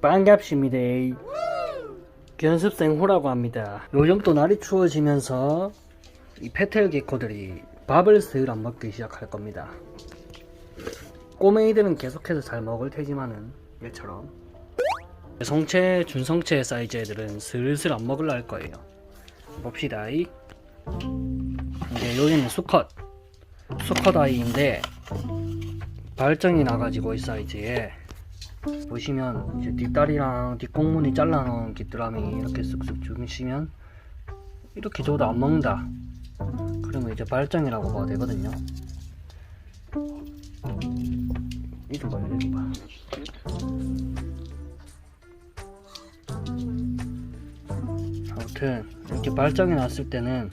반갑습니다. 견습생 호라고 합니다. 요즘 또 날이 추워지면서 이 페텔 개코들이 밥을 슬 안 먹기 시작할 겁니다. 꼬맹이들은 계속해서 잘 먹을 테지만은 얘처럼 성체, 준성체 사이즈 애들은 슬슬 안 먹으려 할 거예요. 봅시다. 이. 이제 여기는 수컷. 수컷 아이인데 발정이 나가지고 이 사이즈에 보시면 이제 뒷다리랑 뒷공문이 잘라놓은 귀뚜라미 이렇게 쓱쓱 주시면 이렇게 줘도 안 먹는다. 그러면 이제 발정이라고 봐도 되거든요. 이좀 봐요, 이좀 봐. 아무튼 이렇게 발정이 났을 때는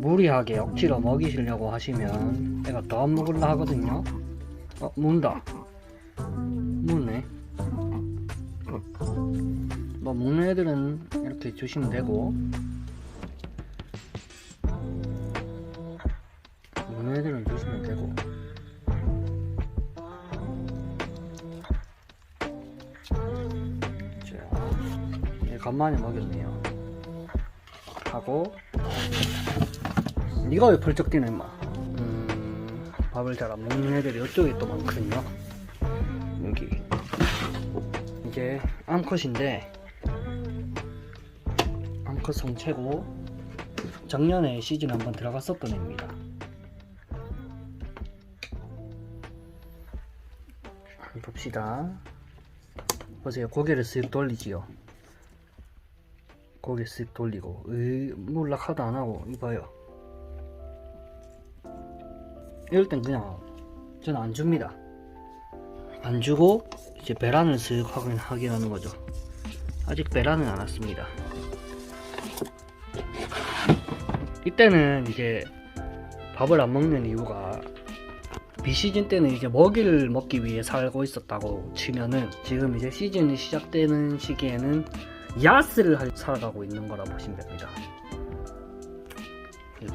무리하게 억지로 먹이시려고 하시면 애가 더 안 먹으려 하거든요. 어, 문다. 뭐 먹는 애들은 이렇게 주시면 되고 먹는 애들은 주시면 되고 자, 얘 간만에 먹였네요. 하고 네가 왜 펄쩍 뛰네 임마. 음, 밥을 잘 안 먹는 애들이 이쪽에 또 많거든요. 여기 이게 암컷인데 암컷 성체고. 작년에 시즌 한번 들어갔었던 애입니다. 봅시다. 보세요. 고개를 쓱 돌리지요. 고개 쓱 돌리고. 으 몰락하도 안하고 이봐요. 이럴 땐 그냥 저는 안 줍니다. 안 주고 이제 배란을 쓱 확인, 확인하는 거죠. 아직 배란은 안 왔습니다. 이때는 이제 밥을 안 먹는 이유가 비시즌 때는 이제 먹이를 먹기 위해 살고 있었다고 치면은 지금 이제 시즌이 시작되는 시기에는 야스를 할- 살아가고 있는 거라 보시면 됩니다.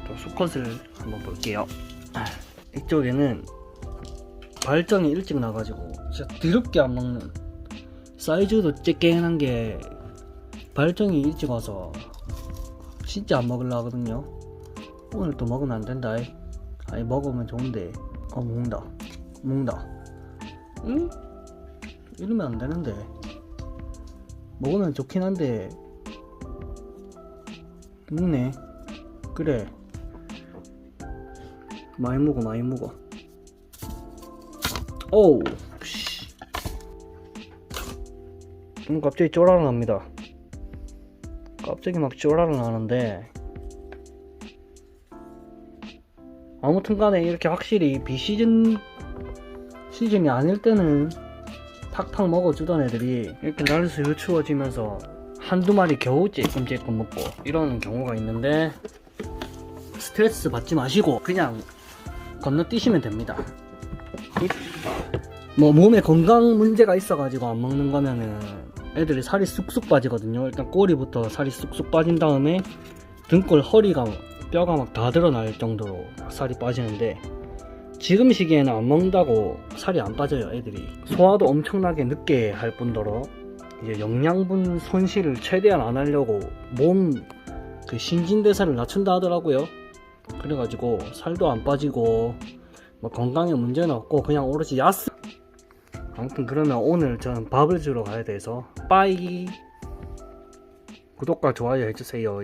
또 수컷을 한번 볼게요. 이쪽에는 발정이 일찍 나가지고 진짜 드럽게 안 먹는 사이즈도 쬐깨한 게 발정이 일찍 와서 진짜 안 먹으려 하거든요. 오늘 또 먹으면 안 된다. 이. 아니 먹으면 좋은데. 어 먹는다. 먹는다. 응? 이러면 안 되는데. 먹으면 좋긴 한데. 먹네. 그래. 많이 먹어 많이 먹어. 오우 음, 갑자기 쪼라라 납니다. 갑자기 막 쪼라라 나는데 아무튼 간에 이렇게 확실히 비시즌 시즌이 아닐 때는 팍팍 먹어주던 애들이 이렇게 날씨 추워지면서 한두 마리 겨우 찔끔찔끔 먹고 이러는 경우가 있는데 스트레스 받지 마시고 그냥 건너뛰시면 됩니다. 뭐 몸에 건강 문제가 있어가지고 안 먹는 거면은 애들이 살이 쑥쑥 빠지거든요. 일단 꼬리부터 살이 쑥쑥 빠진 다음에 등골 허리가 뼈가 막 다 드러날 정도로 살이 빠지는데 지금 시기에는 안 먹는다고 살이 안 빠져요 애들이 소화도 엄청나게 늦게 할 뿐더러 이제 영양분 손실을 최대한 안 하려고 몸 그 신진대사를 낮춘다 하더라고요 그래가지고 살도 안 빠지고 뭐 건강에 문제는 없고 그냥 오로지 야스 아무튼 그러면 오늘 저는 밥을 주러 가야 돼서 빠이. 구독과 좋아요 해주세요